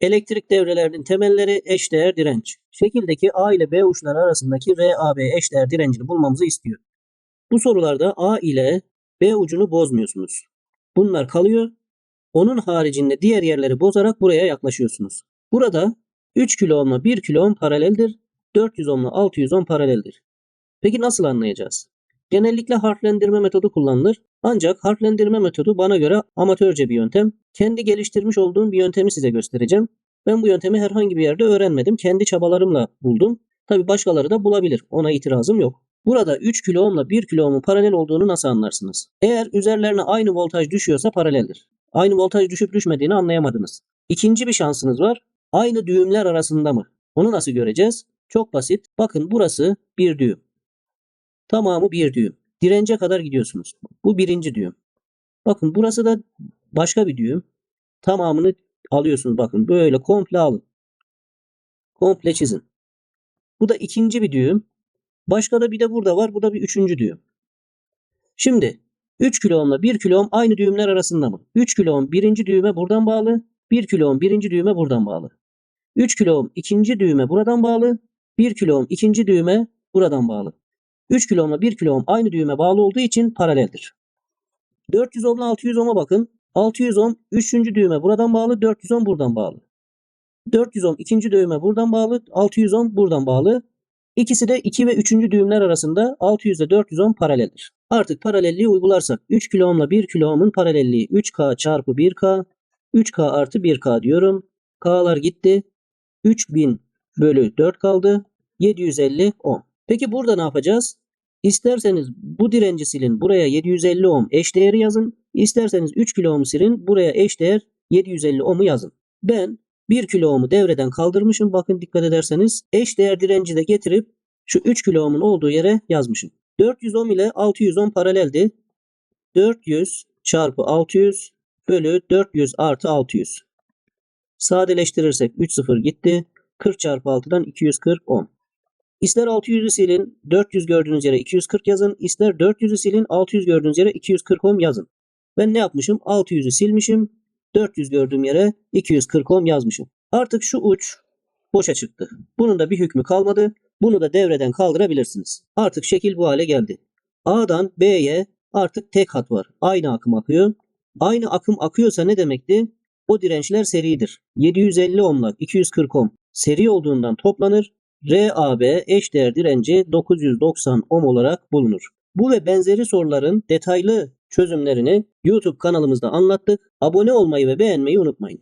Elektrik devrelerinin temelleri eşdeğer direnç. Şekildeki A ile B uçları arasındaki RAB eşdeğer direncini bulmamızı istiyor. Bu sorularda A ile B ucunu bozmuyorsunuz. Bunlar kalıyor. Onun haricinde diğer yerleri bozarak buraya yaklaşıyorsunuz. Burada 3 kilo ohmla 1 kilo ohm paraleldir. 400 ohmla 600 ohm paraleldir. Peki nasıl anlayacağız? Genellikle harflendirme metodu kullanılır. Ancak harflendirme metodu bana göre amatörce bir yöntem. Kendi geliştirmiş olduğum bir yöntemi size göstereceğim. Ben bu yöntemi herhangi bir yerde öğrenmedim. Kendi çabalarımla buldum. Tabi başkaları da bulabilir. Ona itirazım yok. Burada 3 kilo ohmla 1 kilo ohmun paralel olduğunu nasıl anlarsınız? Eğer üzerlerine aynı voltaj düşüyorsa paraleldir. Aynı voltaj düşüp düşmediğini anlayamadınız. İkinci bir şansınız var. Aynı düğümler arasında mı? Onu nasıl göreceğiz? Çok basit. Bakın burası bir düğüm. Tamamı bir düğüm. Dirence kadar gidiyorsunuz. Bu birinci düğüm. Bakın burası da başka bir düğüm. Tamamını alıyorsunuz bakın. Böyle komple alın. Komple çizin. Bu da ikinci bir düğüm. Başka da bir de burada var. Bu da bir üçüncü düğüm. Şimdi 3 kilo ohmla 1 kilo ohm aynı düğümler arasında mı? 3 kilo ohm birinci düğüme buradan bağlı. 1 kilo ohm birinci düğüme buradan bağlı. 3 kilo ohm ikinci düğüme buradan bağlı. 1 kilo ohm ikinci düğüme buradan bağlı. 3 kilo ohmla 1 kilo ohm aynı düğüme bağlı olduğu için paraleldir. 400 ohmla 600 ohma bakın. 600 ohm 3. düğüme buradan bağlı. 400 ohm buradan bağlı. 400 ohm ikinci düğüme buradan bağlı. 600 ohm buradan bağlı. İkisi de 2 ve 3. düğümler arasında 600 ile 400 ohm paraleldir. Artık paralelliği uygularsak 3 kilo ohmla 1 kilo ohmun paralelliği 3K çarpı 1K 3K artı 1K diyorum. K'lar gitti. 3000 bölü 4 kaldı. 750 ohm. Peki burada ne yapacağız? İsterseniz bu direnci silin buraya 750 ohm eşdeğeri yazın. İsterseniz 3 kilo ohm silin buraya eşdeğer 750 ohmu yazın. Ben 1 kilo ohmu devreden kaldırmışım. Bakın dikkat ederseniz eşdeğer direnci de getirip şu 3 kilo ohmun olduğu yere yazmışım. 400 ohm ile 600 ohm paraleldi. 400 çarpı 600 bölü 400 artı 600. Sadeleştirirsek 3 sıfır gitti. 40 çarpı 6'dan 240 ohm. İster 600'ü silin 400 gördüğünüz yere 240 yazın. İster 400'ü silin 600 gördüğünüz yere 240 ohm yazın. Ben ne yapmışım? 600'ü silmişim. 400 gördüğüm yere 240 ohm yazmışım. Artık şu uç boşa çıktı. Bunun da bir hükmü kalmadı. Bunu da devreden kaldırabilirsiniz. Artık şekil bu hale geldi. A'dan B'ye artık tek hat var. Aynı akım akıyor. Aynı akım akıyorsa ne demekti? O dirençler seridir. 750 ohmla 240 ohm seri olduğundan toplanır. RAB eşdeğer direnci 990 ohm olarak bulunur. Bu ve benzeri soruların detaylı çözümlerini YouTube kanalımızda anlattık. Abone olmayı ve beğenmeyi unutmayın.